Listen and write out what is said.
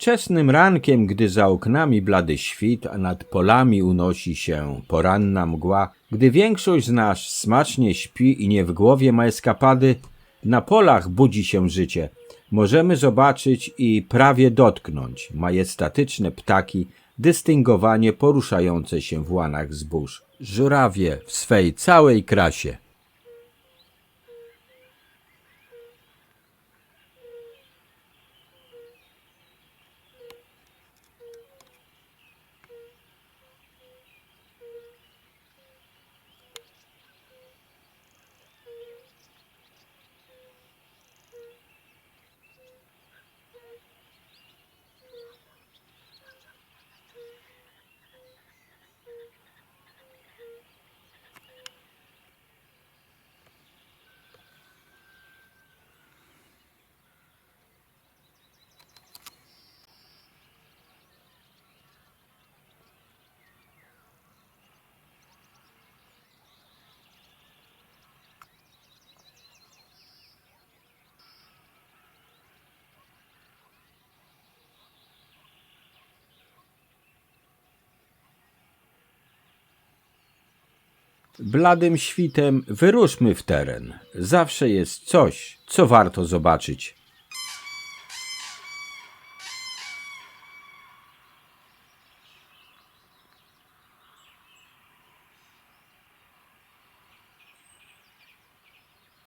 Wczesnym rankiem, gdy za oknami blady świt, a nad polami unosi się poranna mgła, gdy większość z nas smacznie śpi i nie w głowie ma eskapady, na polach budzi się życie. Możemy zobaczyć i prawie dotknąć majestatyczne ptaki, dystyngowanie poruszające się w łanach zbóż. Żurawie w swej całej krasie. Bladym świtem wyruszmy w teren. Zawsze jest coś, co warto zobaczyć.